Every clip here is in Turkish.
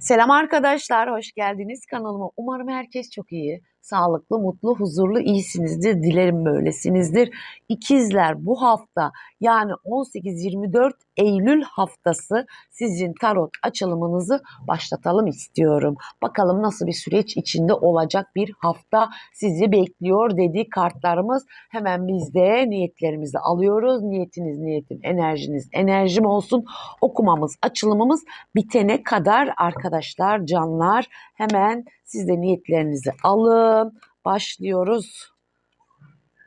Selam arkadaşlar, hoş geldiniz kanalıma. Umarım herkes çok iyi, sağlıklı, mutlu, huzurlu, iyisinizdir. Dilerim böylesinizdir. İkizler bu hafta yani 18-24 Eylül haftası sizin tarot açılımınızı başlatalım istiyorum. Bakalım nasıl bir süreç içinde olacak bir hafta sizi bekliyor dedi kartlarımız. Hemen biz de niyetlerimizi alıyoruz. Niyetiniz niyetim, enerjiniz enerjim olsun. Okumamız, açılımımız bitene kadar arkadaşlar, canlar hemen siz de niyetlerinizi alın. Başlıyoruz.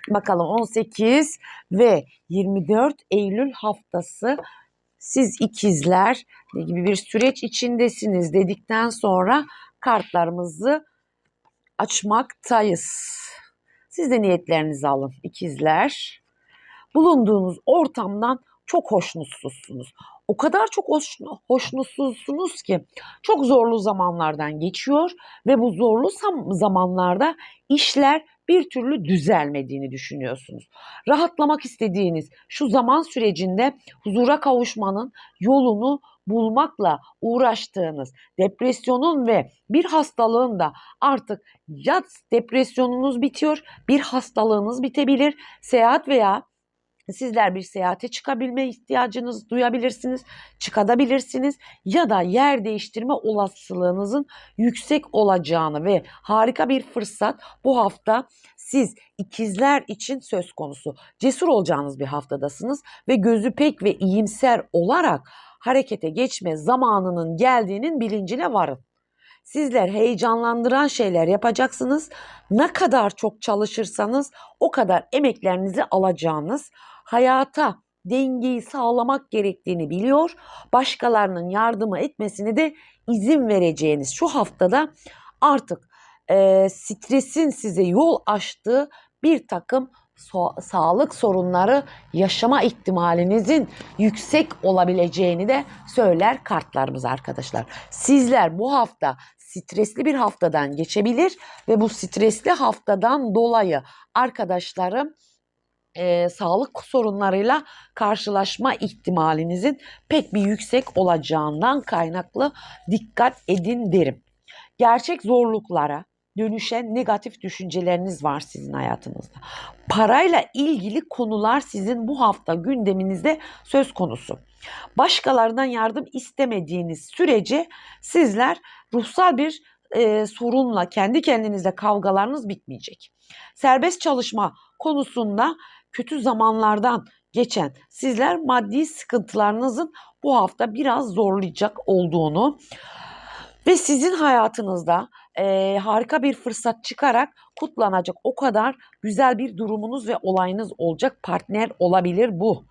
Bakalım 18 ve 24 Eylül haftası siz ikizler gibi bir süreç içindesiniz dedikten sonra kartlarımızı açmaktayız. Siz de niyetlerinizi alın ikizler. Bulunduğunuz ortamdan çok hoşnutsuzsunuz. O kadar çok hoş, hoşnutsuzsunuz ki çok zorlu zamanlardan geçiyor ve bu zorlu zamanlarda işler bir türlü düzelmediğini düşünüyorsunuz. Rahatlamak istediğiniz şu zaman sürecinde huzura kavuşmanın yolunu bulmakla uğraştığınız depresyonun ve bir hastalığın da artık ya depresyonunuz bitiyor, bir hastalığınız bitebilir, seyahat veya Sizler bir seyahate çıkabilme ihtiyacınız duyabilirsiniz, çıkabilirsiniz ya da yer değiştirme olasılığınızın yüksek olacağını ve harika bir fırsat bu hafta siz ikizler için söz konusu. Cesur olacağınız bir haftadasınız ve gözü pek ve iyimser olarak harekete geçme zamanının geldiğinin bilincine varın. Sizler heyecanlandıran şeyler yapacaksınız. Ne kadar çok çalışırsanız o kadar emeklerinizi alacağınız hayata dengeyi sağlamak gerektiğini biliyor. Başkalarının yardımı etmesini de izin vereceğiniz şu haftada artık e, stresin size yol açtığı bir takım so- sağlık sorunları yaşama ihtimalinizin yüksek olabileceğini de söyler kartlarımız arkadaşlar. Sizler bu hafta stresli bir haftadan geçebilir ve bu stresli haftadan dolayı arkadaşlarım e, sağlık sorunlarıyla karşılaşma ihtimalinizin pek bir yüksek olacağından kaynaklı dikkat edin derim. Gerçek zorluklara dönüşen negatif düşünceleriniz var sizin hayatınızda. Parayla ilgili konular sizin bu hafta gündeminizde söz konusu. Başkalarından yardım istemediğiniz sürece sizler ruhsal bir e, sorunla kendi kendinizle kavgalarınız bitmeyecek. Serbest çalışma konusunda kötü zamanlardan geçen sizler maddi sıkıntılarınızın bu hafta biraz zorlayacak olduğunu ve sizin hayatınızda e, harika bir fırsat çıkarak kutlanacak o kadar güzel bir durumunuz ve olayınız olacak partner olabilir bu.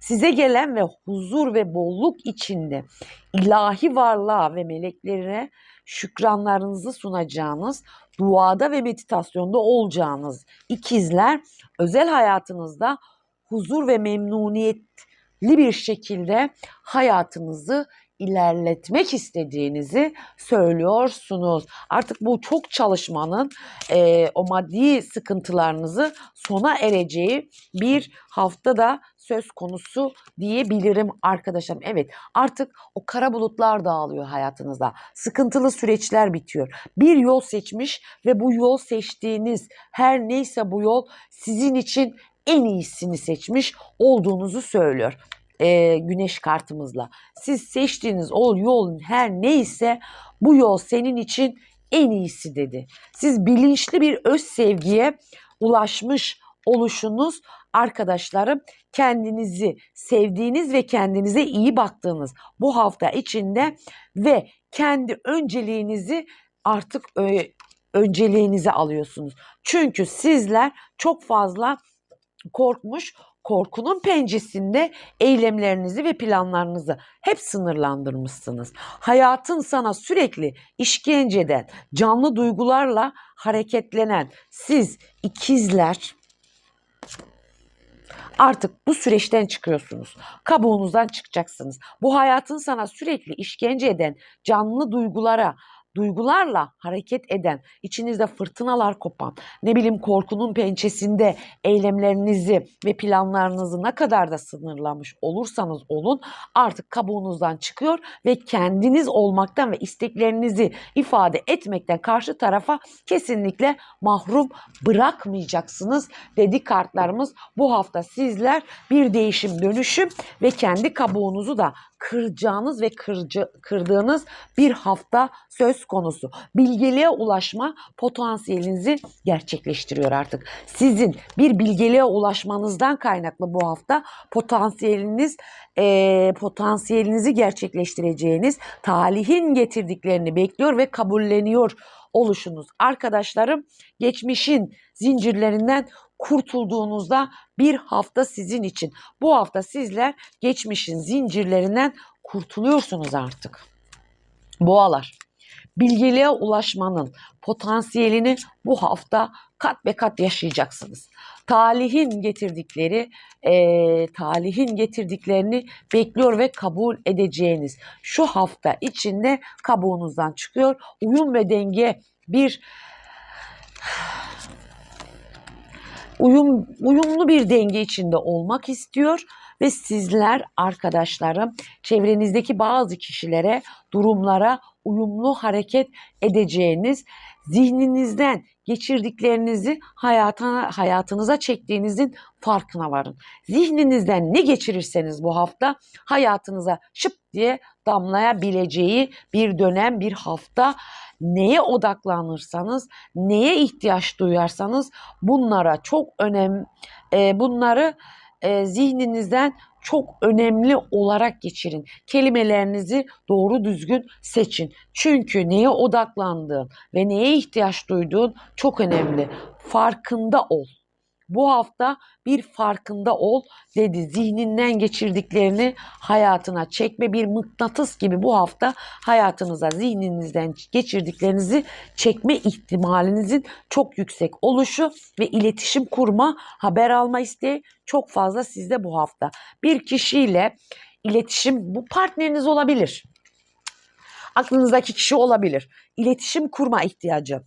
Size gelen ve huzur ve bolluk içinde ilahi varlığa ve meleklerine şükranlarınızı sunacağınız, duada ve meditasyonda olacağınız ikizler özel hayatınızda huzur ve memnuniyetli bir şekilde hayatınızı ilerletmek istediğinizi söylüyorsunuz. Artık bu çok çalışmanın e, o maddi sıkıntılarınızı sona ereceği bir hafta da söz konusu diyebilirim arkadaşım. Evet artık o kara bulutlar dağılıyor hayatınızda. Sıkıntılı süreçler bitiyor. Bir yol seçmiş ve bu yol seçtiğiniz her neyse bu yol sizin için en iyisini seçmiş olduğunuzu söylüyor e, güneş kartımızla. Siz seçtiğiniz o yolun her neyse bu yol senin için en iyisi dedi. Siz bilinçli bir öz sevgiye ulaşmış oluşunuz arkadaşlarım kendinizi sevdiğiniz ve kendinize iyi baktığınız bu hafta içinde ve kendi önceliğinizi artık önceliğinize alıyorsunuz. Çünkü sizler çok fazla korkmuş, korkunun pençesinde eylemlerinizi ve planlarınızı hep sınırlandırmışsınız. Hayatın sana sürekli işkenceden, canlı duygularla hareketlenen siz ikizler artık bu süreçten çıkıyorsunuz. Kabuğunuzdan çıkacaksınız. Bu hayatın sana sürekli işkence eden canlı duygulara duygularla hareket eden, içinizde fırtınalar kopan, ne bileyim korkunun pençesinde eylemlerinizi ve planlarınızı ne kadar da sınırlamış olursanız olun artık kabuğunuzdan çıkıyor ve kendiniz olmaktan ve isteklerinizi ifade etmekten karşı tarafa kesinlikle mahrum bırakmayacaksınız dedi kartlarımız. Bu hafta sizler bir değişim dönüşüm ve kendi kabuğunuzu da kıracağınız ve kırcı, kırdığınız bir hafta söz konusu. Bilgeliğe ulaşma potansiyelinizi gerçekleştiriyor artık. Sizin bir bilgeliğe ulaşmanızdan kaynaklı bu hafta potansiyeliniz e, potansiyelinizi gerçekleştireceğiniz talihin getirdiklerini bekliyor ve kabulleniyor oluşunuz. Arkadaşlarım geçmişin zincirlerinden kurtulduğunuzda bir hafta sizin için. Bu hafta sizler geçmişin zincirlerinden kurtuluyorsunuz artık. Boğalar. Bilgeliğe ulaşmanın potansiyelini bu hafta kat be kat yaşayacaksınız. Talihin getirdikleri, e, talihin getirdiklerini bekliyor ve kabul edeceğiniz şu hafta içinde kabuğunuzdan çıkıyor. Uyum ve denge bir uyum uyumlu bir denge içinde olmak istiyor ve sizler arkadaşlarım çevrenizdeki bazı kişilere, durumlara uyumlu hareket edeceğiniz, zihninizden geçirdiklerinizi hayatına, hayatınıza çektiğinizin farkına varın. Zihninizden ne geçirirseniz bu hafta hayatınıza şıp diye damlayabileceği bir dönem, bir hafta neye odaklanırsanız, neye ihtiyaç duyarsanız bunlara çok önem, e, bunları e, zihninizden çok önemli olarak geçirin. Kelimelerinizi doğru düzgün seçin. Çünkü neye odaklandığın ve neye ihtiyaç duyduğun çok önemli. Farkında ol. Bu hafta bir farkında ol dedi. Zihninden geçirdiklerini hayatına çekme bir mıknatıs gibi bu hafta hayatınıza zihninizden geçirdiklerinizi çekme ihtimalinizin çok yüksek oluşu ve iletişim kurma, haber alma isteği çok fazla sizde bu hafta. Bir kişiyle iletişim bu partneriniz olabilir. Aklınızdaki kişi olabilir. İletişim kurma ihtiyacı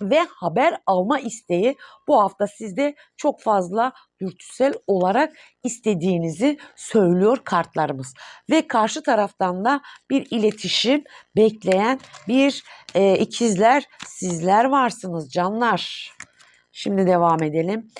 ve haber alma isteği bu hafta sizde çok fazla dürtüsel olarak istediğinizi söylüyor kartlarımız. Ve karşı taraftan da bir iletişim bekleyen bir e, ikizler sizler varsınız canlar. Şimdi devam edelim.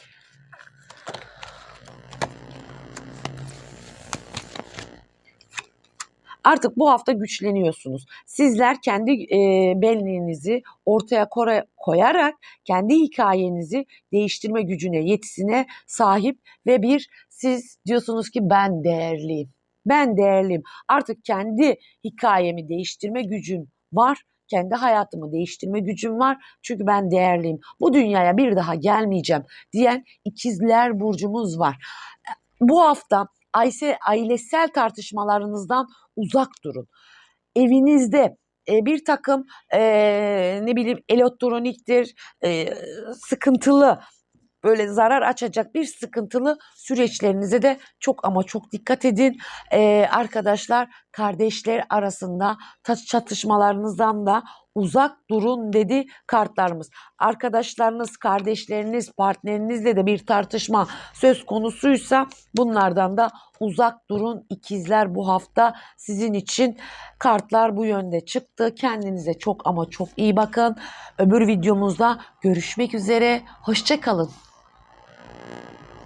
Artık bu hafta güçleniyorsunuz. Sizler kendi e, benliğinizi ortaya koyarak kendi hikayenizi değiştirme gücüne, yetisine sahip ve bir siz diyorsunuz ki ben değerliyim. Ben değerliyim. Artık kendi hikayemi değiştirme gücüm var kendi hayatımı değiştirme gücüm var. Çünkü ben değerliyim. Bu dünyaya bir daha gelmeyeceğim diyen ikizler burcumuz var. Bu hafta ailesel tartışmalarınızdan uzak durun. Evinizde e, bir takım e, ne bileyim elektroniktir, e, sıkıntılı böyle zarar açacak bir sıkıntılı süreçlerinize de çok ama çok dikkat edin. Ee, arkadaşlar kardeşler arasında çatışmalarınızdan da uzak durun dedi kartlarımız. Arkadaşlarınız, kardeşleriniz, partnerinizle de bir tartışma söz konusuysa bunlardan da uzak durun. İkizler bu hafta sizin için kartlar bu yönde çıktı. Kendinize çok ama çok iyi bakın. Öbür videomuzda görüşmek üzere. Hoşçakalın.